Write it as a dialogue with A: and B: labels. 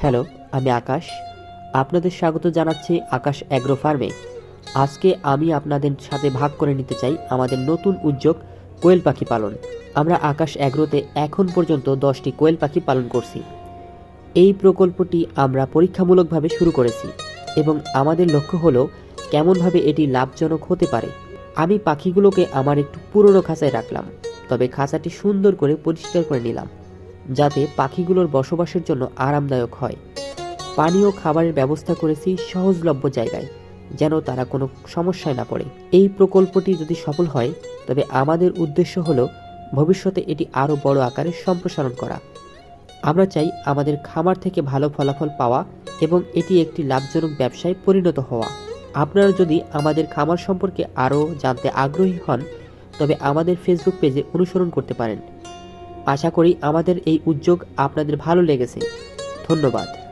A: Hello, আমি আকাশ। আপনাদের স্বাগত জানাচ্ছি আকাশ অ্যাগ্রো ফার্মে। আজকে আমি আপনাদের সাথে ভাগ করে নিতে চাই আমাদের নতুন উদ্যোগ কোয়েল পাখি পালন। আমরা আকাশ অ্যাগ্রোতে এখন পর্যন্ত দশটি কোয়েল পাখি পালন করছি। এই প্রকল্পটি আমরা পরীক্ষামূলকভাবে শুরু করেছি এবং আমাদের লক্ষ্য হলো কেমনভাবে এটি লাভজনক হতে পারে। আমি পাখিগুলোকে আমার একটু পুরনো খাঁচায় রাখলাম, তবে খাঁচাটি সুন্দর করে পরিষ্কার করে নিলাম। যাতে পাখিগুলোর বসবাসের জন্য আরামদায়ক হয়। পানি ও খাবারের ব্যবস্থা করেছি সহজলভ্য জায়গায়, যেন তারা কোনো সমস্যায় না পড়ে। এই প্রকল্পটি যদি সফল হয়, তবে আমাদের উদ্দেশ্য হলো ভবিষ্যতে এটি আরও বড় আকারে সম্প্রসারণ করা। আমরা চাই আমাদের খামার থেকে ভালো ফলাফল পাওয়া এবং এটি একটি লাভজনক ব্যবসায় পরিণত হওয়া। আপনারা যদি আমাদের খামার সম্পর্কে আরও জানতে আগ্রহী হন, তবে আমাদের ফেসবুক পেজে অনুসরণ করতে পারেন। আশা করি আমাদের এই উদ্যোগ আপনাদের ভালো লেগেছে। ধন্যবাদ।